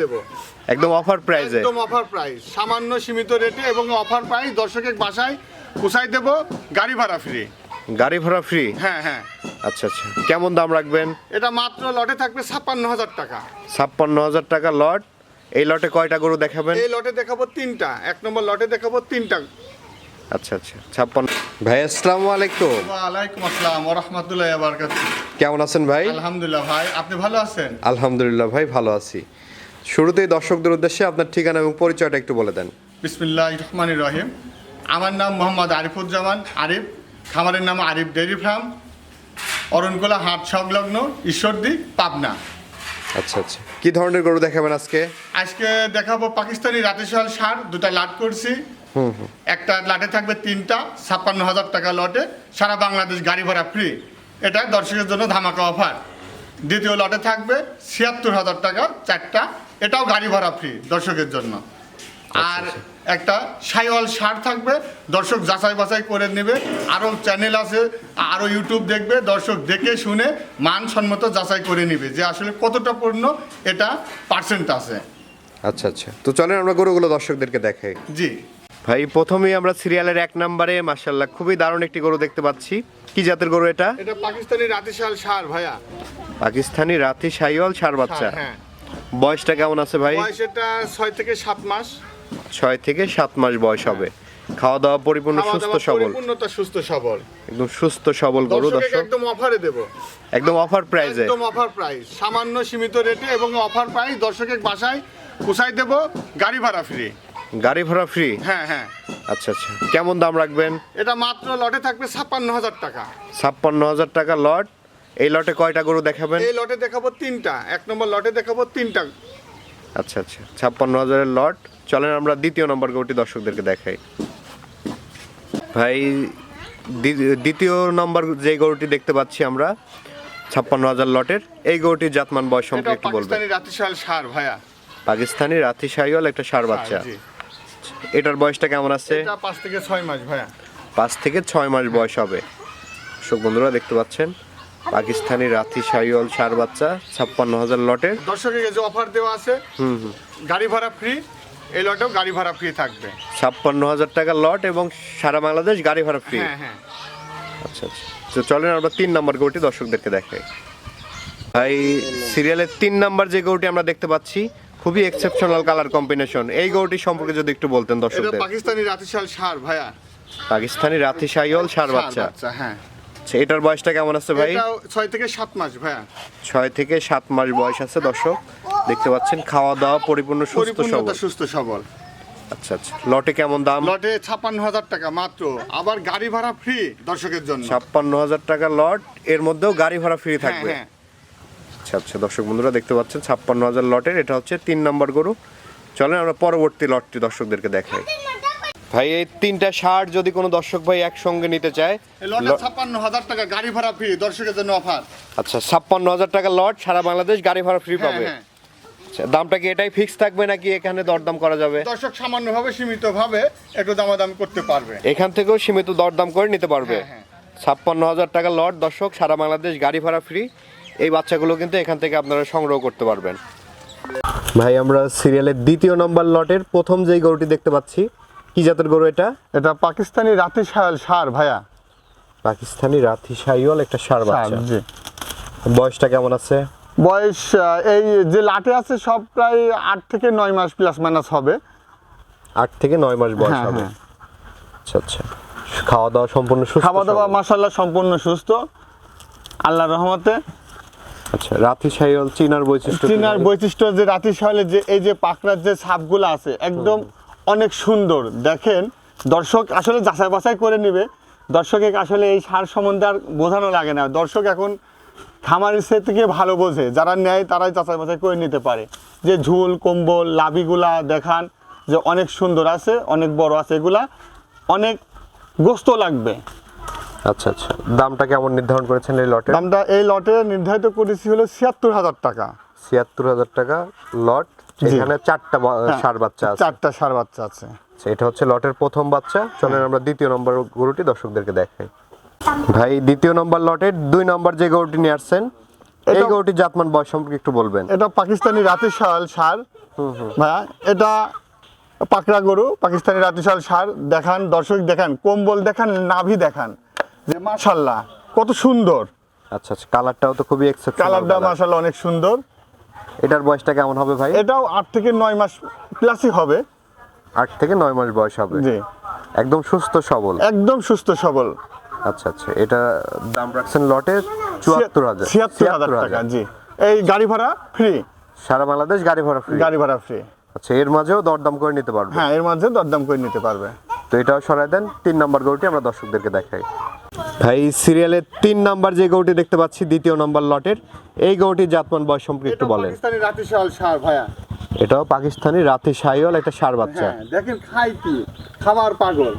দেবো। একদম অফার প্রাইজে একদম অফার প্রাইস সামান্য সীমিত রেটে এবং অফার প্রাইস দর্শকের বাসায় পুষাই দেব গাড়ি ভাড়া ফ্রি গাড়ি ভাড়া ফ্রি হ্যাঁ হ্যাঁ। আচ্ছা আচ্ছা। কেমন দাম রাখবেন? এটা মাত্র লটে থাকবে ছাপ্পান্ন হাজার টাকা। ছাপ্পান্ন হাজার টাকা লট এই লটে কয়টা গরু দেখাবেন? এই লটে দেখাবো তিনটা। এক নম্বর লটে দেখাবো তিনটা। আচ্ছা আচ্ছা। ছাপ্পান্ন। ভাই আসসালামু আলাইকুম। ওয়ালাইকুম আসসালাম রহমতুল্লাহ বারকাত কেমন আছেন ভাই? আলহামদুলিল্লাহ ভাই আপনি ভালো আছেন? আলহামদুলিল্লাহ ভাই ভালো আছি। শুরুতেই দর্শকদের উদ্দেশ্যে আপনার ঠিকানা এবং পরিচয়টা একটু বলে দেন। বিসমিল্লাহ রহমানির রহিম। আমার নাম মোহাম্মদ আরিফুজ্জামান আরিফ। খামারের নাম আরিফ ডেয়ারি ফার্ম। অরণকোলা হাট সংলগ্ন ঈশ্বরদী পাবনা। আচ্ছা আচ্ছা। কি ধরনের গরু দেখাবেন আজকে? আজকে দেখাবো পাকিস্তানি রাতেশাল সার দুটা লাট করছি একটা লাটে থাকবে তিনটা ছাপ্পান্ন হাজার টাকা লটে। সারা বাংলাদেশ গাড়ি ভাড়া ফ্রি এটা দর্শকের জন্য ধামাকা অফার দ্বিতীয় লটে থাকবে ছিয়াত্তর হাজার টাকা চারটা। এটাও গাড়ি ভাড়া ফ্রি দর্শকের জন্য। আর একটা সাইওয়াল সার থাকবে দর্শক যাচাই বাছাই করে নেবে। আরও চ্যানেল আছে আরও ইউটিউব দেখবে দর্শক দেখে শুনে মানসম্মত যাচাই করে নেবে যে আসলে কতটা পূর্ণ এটা পার্সেন্ট আছে। আচ্ছা আচ্ছা। তো চলেন আমরা গরুগুলো দর্শকদেরকে দেখাই। জি। ভাই প্রথমেই আমরা সিরিয়ালের এক নম্বরে মার্শাল্লাহ খুবই দারুণ একটি গরু দেখতে পাচ্ছি। কি জাতের গরু এটা? এটা পাকিস্তানি রাতিশাল সার ভাইয়া। পাকিস্তানি রাতি সাইওয়াল সার বাচ্চা। হ্যাঁ। বয়সটা কেমন আছে ভাই? বয়স এটা ছয় থেকে সাত মাস। ছয় থেকে সাত মাস বয়স হবে। খাওয়া দাওয়া পরিপূর্ণ সুস্থ সবল? পরিপূর্ণতা সুস্থ সবল। একদম সুস্থ সবল গরু দর্শক। একদম অফারে দেব। একদম অফার প্রাইজে একদম অফার প্রাইস সামান্য সীমিত রেটে এবং অফার প্রাইস দর্শকের বাসায় পুষাই দেব গাড়ি ভাড়া ফ্রি গাড়ি ভাড়া ফ্রি হ্যাঁ হ্যাঁ। আচ্ছা আচ্ছা। কেমন দাম রাখবেন? এটা মাত্র লটে থাকবে ছাপ্পান্ন হাজার টাকা। ছাপ্পান্ন হাজার টাকা লট এই লটে কয়টা গরু দেখাবেন? এই লটে দেখাবো তিনটা। এক নম্বর লটে দেখাবো তিনটা। আচ্ছা আচ্ছা। ছাপ্পান্ন হাজারের লট। চলেন আমরা দ্বিতীয় নম্বর গরুটি দর্শকদেরকে দেখাই। ভাই দ্বিতীয় নম্বর যে গরুটি দেখতে পাচ্ছি আমরা ছাপ্পান্ন হাজার লটের এই গরুটির জাতমান বয়স সম্পর্কে একটু বলবেন। পাকিস্তানি রাতিশাল সার ভাইয়া। পাকিস্তানি রাতি সাইওয়াল একটা সার বাচ্চা। এটার বয়সটা কেমন আছে? এটা পাঁচ থেকে ছয় মাস ভাইয়া। পাঁচ থেকে ছয় মাস বয়স হবে। দর্শক বন্ধুরা দেখতে পাচ্ছেন? পাকিস্তানি রাতি সাইওয়াল সার বাচ্চা ছাপ্পান্ন হাজার লটের। দর্শকের যে অফার দেওয়া আছে। হুম হুম। গাড়ি ভাড়া ফ্রি এই লটেও গাড়ি ভাড়া ফ্রি থাকবে। ছাপ্পান্ন হাজার টাকা লট এবং সারা বাংলাদেশ গাড়ি ভাড়া ফ্রি হ্যাঁ হ্যাঁ। আচ্ছা আচ্ছা। তো চলেন আমরা তিন নম্বর গরুটি দর্শকদেরকে দেখাই। ভাই সিরিয়ালের তিন নম্বর যে গরুটি আমরা দেখতে পাচ্ছি খুবই এক্সেপশনাল কালার কম্বিনেশন এই গরুটি সম্পর্কে যদি একটু বলতেন এটা দর্শকদের। পাকিস্তানি রাতিশাল সার ভাইয়া। পাকিস্তানি রাতি সাইওয়াল সার বাচ্চা হ্যাঁ। আচ্ছা, এটার বয়সটা কেমন আছে ভাই? ছয় থেকে সাত মাস ভাইয়া। ছয় থেকে সাত মাস বয়স আছে দর্শক। দেখতে পাচ্ছেন খাওয়া দাওয়া পরিপূর্ণ সুস্থ সবল। সুস্থ সবল। আচ্ছা আচ্ছা। লটে কেমন দাম? লটে ছাপ্পান্ন হাজার টাকা মাত্র। আবার গাড়ি ভাড়া ফ্রি দর্শকের জন্য। ছাপ্পান্ন হাজার টাকা লট এর মধ্যেও গাড়ি ভাড়া ফ্রি হ্যাঁ থাকবে। হ্যাঁ। আচ্ছা আচ্ছা দর্শক বন্ধুরা দেখতে পাচ্ছেন ছাপ্পান্ন হাজার লটের এটা হচ্ছে তিন নম্বর গরু। চলেন আমরা পরবর্তী লটটি দর্শকদেরকে দেখাই। ভাই এই তিনটা শার্ট যদি কোনো দর্শক ভাই একসঙ্গে নিতে চায় লটে ছাপ্পান্ন হাজার টাকা গাড়ি ভাড়া ফ্রি দর্শকের জন্য অফার আচ্ছা ছাপ্পান্ন হাজার টাকা লট সারা বাংলাদেশ গাড়ি ভাড়া ফ্রি হ্যাঁ পাবে। হ্যাঁ। আচ্ছা, দামটা কি এটাই ফিক্স থাকবে নাকি এখানে দরদাম করা যাবে? দর্শক সামান্যভাবে সীমিতভাবে একটু দামাদাম করতে পারবে। এখান থেকেও সীমিত দরদাম করে নিতে পারবে। হ্যাঁ। ছাপ্পান্ন হাজার টাকা লট দর্শক সারা বাংলাদেশ গাড়ি ভাড়া ফ্রি এই বাচ্চাগুলো কিন্তু এখান থেকে আপনারা সংগ্রহ করতে পারবেন। ভাই আমরা সিরিয়ালের দ্বিতীয় নম্বর লটের প্রথম যেই গরুটি দেখতে পাচ্ছি কি জাতের গরু এটা? এটা পাকিস্তানি রাতে সার ভাইয়া। পাকিস্তানি রাথি সাইওয়াল একটা সার বাচ্চা। জি। বয়সটা কেমন আছে? বয়স এই যে লাটে আছে সব প্রায় আট থেকে নয় মাস প্লাস মাইনাস হবে। আট থেকে নয় মাস বয়স হ্যাঁ, হবে। হ্যাঁ। আচ্ছা আচ্ছা। খাওয়া দাওয়া সম্পূর্ণ সুস্থ খাওয়া দাওয়া সবল? মাসাল্লাহ সম্পূর্ণ সুস্থ। আল্লাহ রহমতে। আচ্ছা রাথি সাইওয়াল চীনার বৈশিষ্ট্য চীনার বৈশিষ্ট্য যে রাতি সহলে যে এই যে পাকড়ার যে ছাপগুলো আছে একদম অনেক সুন্দর। দেখেন দর্শক আসলে যাচাই বাছাই করে নেবে। দর্শকে আসলে এই সার সম্বন্ধে আর বোঝানো লাগে না। দর্শক এখন খামারের সে থেকে ভালো বোঝে। যারা নেয় তারাই যাচাই বাছাই করে নিতে পারে। যে ঝুল কম্বল লাভিগুলা দেখান যে অনেক সুন্দর আছে অনেক বড় আছে এগুলা অনেক গোস্ত লাগবে। আচ্ছা আচ্ছা। দামটা কেমন নির্ধারণ করেছেন এই লটে? দামটা এই লটে নির্ধারিত করেছি হলো ছিয়াত্তর হাজার টাকা। ছিয়াত্তর হাজার টাকা লট। এখানে চারটা বা- সার বাচ্চা আছে। চারটা সার বাচ্চা আছে। আচ্ছা, এটা হচ্ছে লটের প্রথম বাচ্চা। চলেন আমরা দ্বিতীয় নম্বর গরুটি দর্শকদেরকে দেখাই। ভাই দ্বিতীয় নম্বর লটের দুই নম্বর যে গরুটি নিয়ে আসছেন এই গরুটির জাতমান বয়স সম্পর্কে একটু বলবেন। এটা পাকিস্তানি রাতে শাল সার ভাইয়া এটা পাকড়া গরু পাকিস্তানি রাতিশাল সার। দেখান দর্শক দেখান কম্বল দেখান নাভি দেখান। যে মাশাল্লাহ কত সুন্দর। আচ্ছা আচ্ছা কালারটাও তো খুবই এক্সেপশনাল কালারটা মাশাল্লাহ অনেক সুন্দর। এটার বয়সটা কেমন হবে ভাই? এটাও আট থেকে নয় মাস প্লাসই হবে। আট থেকে নয় মাস বয়স হবে। জি। একদম সুস্থ সবল। একদম সুস্থ সবল। আচ্ছা আচ্ছা। এটা দাম রাখছেন লটে চুয়াত্তর হাজার। ছিয়াত্তর হাজার টাকা জি। এই গাড়ি ভাড়া ফ্রি সারা বাংলাদেশ গাড়ি ভাড়া ফ্রি গাড়ি ভাড়া ফ্রি আচ্ছা এর মাঝেও দরদাম করে নিতে পারবে। হ্যাঁ এর মধ্যে দরদাম করে নিতে পারবে। তো এটাও সরাই দেন তিন নম্বর গরুটি আমরা দর্শকদেরকে দেখাই। ভাই সিরিয়ালের তিন নাম্বার যে গরুটি দেখতে পাচ্ছি দ্বিতীয় নাম্বার লটের এই গরুটির জাতমান বয়স সম্পর্কে একটু বলেন। পাকিস্তানি রাতিশাল সার ভাইয়া। এটাও পাকিস্তানি রাতে সাইওয়াল একটা সার বাচ্চা। হ্যাঁ দেখেন খাই কি খাবার পাগল।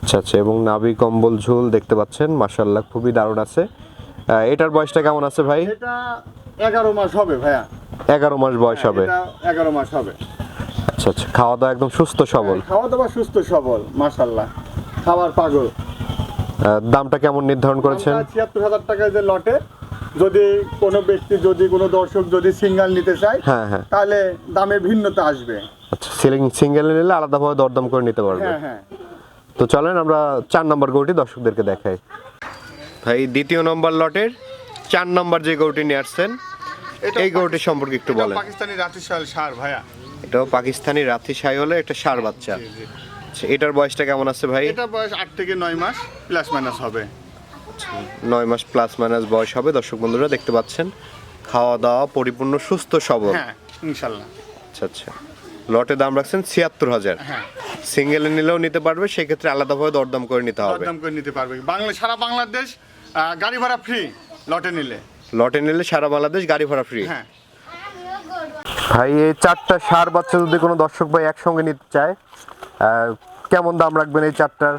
আচ্ছা আচ্ছা এবং নাভি কম্বল ঝুল দেখতে পাচ্ছেন মাশাল্লাহ খুবই দারুণ আছে। আহ, এটার বয়সটা কেমন আছে ভাই? এটা এগারো মাস হবে ভাইয়া। এগারো মাস বয়স হবে। এটা এগারো মাস হবে। আচ্ছা আচ্ছা খাওয়া দাওয়া একদম সুস্থ সবল। খাওয়া দাওয়া সুস্থ সবল মাশাল্লাহ খাবার পাগল। দামটা কেমন নির্ধারণ করেছেন? ছিয়াত্তর হাজার টাকা যে লটে। যদি কোনো ব্যক্তি যদি কোনো দর্শক যদি সিঙ্গেল নিতে চায় হ্যাঁ হ্যাঁ। তাহলে দামে ভিন্নতা আসবে। আচ্ছা সিলিং সিঙ্গেল নিলে আলাদাভাবে দরদাম করে নিতে পারবে। হ্যাঁ হ্যাঁ। তো চলেন আমরা চার নম্বর গরুটি দর্শকদেরকে দেখাই। ভাই দ্বিতীয় নম্বর লটের চার নম্বর যে গরুটি নিয়ে আসছেন এটা এই গরুটি সম্পর্কে একটু বলেন। পাকিস্তানি রাতিশাল সার ভাইয়া। এটাও পাকিস্তানি রাথি সাই হলে একটা সার বাচ্চা। জি, জি। আচ্ছা, এটার বয়সটা কেমন আছে ভাই? এটা বয়স আট থেকে নয় মাস প্লাস মাইনাস হবে। নয় মাস প্লাস মাইনাস বয়স হবে। দর্শক বন্ধুরা দেখতে পাচ্ছেন খাওয়া দাওয়া পরিপূর্ণ সুস্থ সবল। হ্যাঁ ইনশাল্লাহ। আচ্ছা আচ্ছা। লটে দাম রাখছেন ছিয়াত্তর হাজার। হ্যাঁ। সিঙ্গেলে নিলেও নিতে পারবে সেক্ষেত্রে আলাদাভাবে দরদাম করে নিতে হবে। দরদাম করে নিতে পারবে। বাংলা সারা বাংলাদেশ গাড়ি ভাড়া ফ্রি লটে নিলে। লটে নিলে সারা বাংলাদেশ গাড়ি ভাড়া ফ্রি হ্যাঁ। ভাই এই চারটা সার বাচ্চা যদি কোনো দর্শক ভাই একসঙ্গে নিতে চায় কেমন দাম রাখবেন এই চারটার?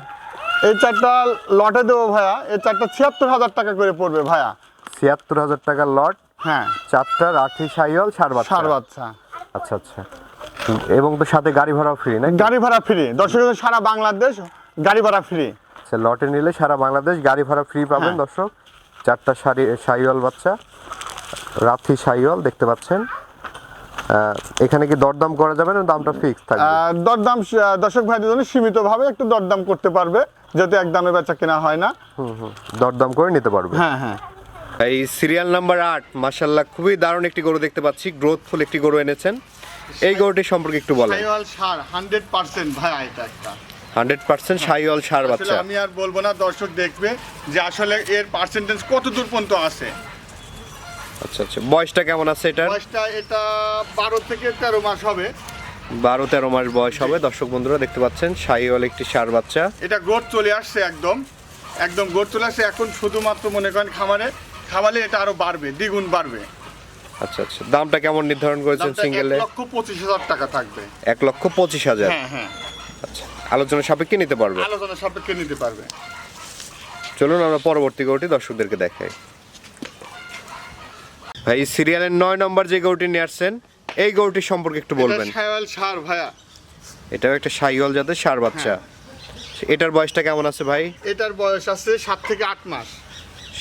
এই চারটা লটে দেবো ভাইয়া। এই চারটা ছিয়াত্তর হাজার টাকা করে পড়বে ভাইয়া। ছিয়াত্তর হাজার টাকার লট হ্যাঁ। চারটা রাঠি সাইওয়াল সার বাচ্চা। সার বাচ্চা। আচ্ছা আচ্ছা। এবং তো সাথে গাড়ি ভাড়াও ফ্রি না গাড়ি ভাড়া ফ্রি দর্শক সারা বাংলাদেশ গাড়ি ভাড়া ফ্রি আচ্ছা লটে নিলে সারা বাংলাদেশ গাড়ি ভাড়া ফ্রি পাবেন হ্যাঁ। দর্শক। চারটা শাড়ি সাইওয়াল বাচ্চা রাথি সাইওয়াল দেখতে পাচ্ছেন। এখানে কি দরদাম করা যাবে না? দামটা ফিক্স থাকবে? দরদাম দর্শক ভাইদের জন্য সীমিতভাবে একটু দরদাম করতে পারবে যেহেতু এক দামে বেচা কেনা হয় না। হুম হুম। দরদাম করে নিতে পারবে? হ্যাঁ হ্যাঁ। এই সিরিয়াল নাম্বার আট মাসাল্লাহ খুবই দারুণ একটি গরু দেখতে পাচ্ছি। গ্রোথফুল একটি গরু এনেছেন। এই গরুটি সম্পর্কে একটু বলেন। সাইওয়াল সার হান্ড্রেড পার্সেন্ট ভাই এটা একটা। হান্ড্রেড পার্সেন্ট সাইওয়াল সার বাচ্চা। আমি আর বলব না দর্শক দেখবে যে আসলে এর পার্সেন্টেজ কত দূর পর্যন্ত আছে। আচ্ছা আচ্ছা। বয়সটা কেমন আছে এটার? বয়সটা এটা বারো থেকে তেরো মাস হবে। বারো তেরো মাস বয়স হবে। দর্শক বন্ধুরা দেখতে পাচ্ছেন সাইওয়াল একটি সার বাচ্চা। এটা গ্রোথ চলে আসছে একদম। একদম গ্রোথ চলে আসছে। এখন শুধুমাত্র মনে করেন খামারে খাওয়ালে এটা আরও বাড়বে দ্বিগুণ বাড়বে। আচ্ছা আচ্ছা। দামটা কেমন নির্ধারণ করেছেন দামটা এক সিঙ্গেলে লক্ষ পঁচিশ হাজার টাকা থাকবে। এক লক্ষ পঁচিশ হাজার? হ্যাঁ হ্যাঁ। আচ্ছা। আলোচনা সাপেক্ষে নিতে পারবে? আলোচনা সাপেক্ষে নিতে পারবে। চলুন আমরা পরবর্তী গরুটি দর্শকদেরকে দেখাই। ভাই সিরিয়ালের নয় নম্বর যে গরুটি নিয়ে আসছেন এই গরুটি সম্পর্কে একটু বলবেন। এটা সার ভাইয়া। এটাও একটা সাইওয়াল জাতের সার বাচ্চা। এটার বয়সটা কেমন আছে ভাই? এটার বয়স আছে সাত থেকে আট মাস।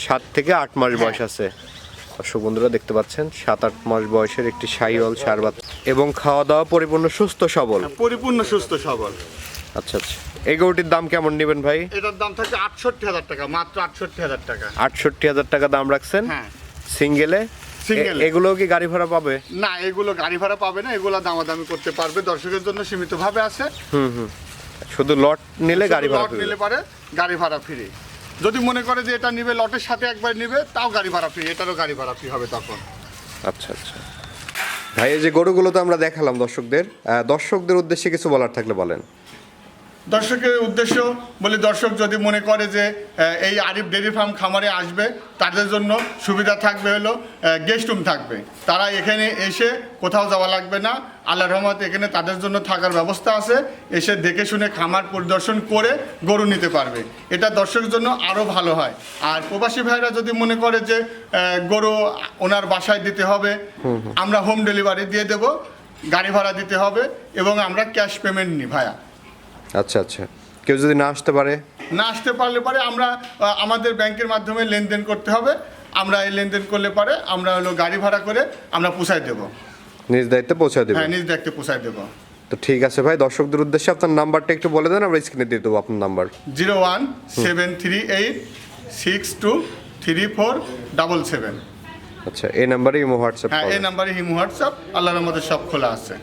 সাত থেকে আট মাস বয়স আছে। দর্শক বন্ধুরা দেখতে পাচ্ছেন সাত আট মাস বয়সের একটি সাইওয়াল সার বাচ্চা। এবং খাওয়া দাওয়া পরিপূর্ণ সুস্থ সবল। পরিপূর্ণ সুস্থ সবল। আচ্ছা আচ্ছা। এই গরুটির দাম কেমন নেবেন ভাই? এটার দাম থাকবে আটষট্টি হাজার টাকা মাত্র আটষট্টি হাজার টাকা। আটষট্টি হাজার টাকা দাম রাখছেন? হ্যাঁ। সিঙ্গেলে এগুলো কি গাড়ি ভাড়া পাবে? না এগুলো গাড়ি ভাড়া পাবে না এগুলো দামাদামি করতে পারবে দর্শকের জন্য সীমিতভাবে আছে। শুধু লট নিলে গাড়ি ভাড়া লট নিলে পারে গাড়ি ভাড়া ফ্রি। যদি মনে করে যে এটা নিবে লটের সাথে একবার নিবে তাও গাড়ি ভাড়া ফ্রি এটারও গাড়ি ভাড়া ফ্রি হবে তখন। আচ্ছা আচ্ছা। ভাই এই যে গরুগুলো তো আমরা দেখালাম দর্শকদের। দর্শকদের উদ্দেশ্যে কিছু বলার থাকলে বলেন। দর্শকের উদ্দেশ্য বলি দর্শক যদি মনে করে যে এই আরিফ ডেয়ারি ফার্ম খামারে আসবে তাদের জন্য সুবিধা থাকবে হলো গেস্ট রুম থাকবে। তারা এখানে এসে কোথাও যাওয়া লাগবে না। আল্লাহ রহমত এখানে তাদের জন্য থাকার ব্যবস্থা আছে। এসে দেখে শুনে খামার পরিদর্শন করে গরু নিতে পারবে। এটা দর্শকের জন্য আরও ভালো হয়। আর প্রবাসী ভাইরা যদি মনে করে যে গরু ওনার বাসায় দিতে হবে আমরা হোম ডেলিভারি দিয়ে দেব গাড়ি ভাড়া দিতে হবে এবং আমরা ক্যাশ পেমেন্ট নিই ভাইয়া। আচ্ছা আচ্ছা। কেউ যদি না আসতে পারে? না আসতে পারলে পরে আমরা আমাদের ব্যাংকের মাধ্যমে লেনদেন করতে হবে। আমরা এই লেনদেন করলে পরে আমরা হলো গাড়ি ভাড়া করে আমরা পুষাই দেব। নিজ দায়িত্বে পৌঁছে দেবেন হ্যাঁ নিজ দায়িত্বে পোষায় দেবো। তো ঠিক আছে ভাই দর্শকদের উদ্দেশ্যে আপনার নাম্বারটা একটু বলে দেন আমরা স্ক্রিনে দিয়ে দেবো আপনার number. Zero one seven three eight six two three four double seven. আচ্ছা এই নাম্বারে ইমো হোয়াটসঅ্যাপ হ্যাঁ এই নাম্বারে হিমু হোয়াটসঅ্যাপ আল্লাহর মধ্যে সব খোলা আছে।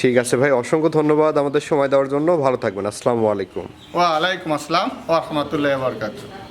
ঠিক আছে ভাই, অসংখ্য ধন্যবাদ আমাদের সময় দেওয়ার জন্য। ভালো থাকবেন, আসসালামু আলাইকুম। ওয়া আলাইকুম আসসালাম ওয়া রাহমাতুল্লাহি ওয়া বারাকাতুহু।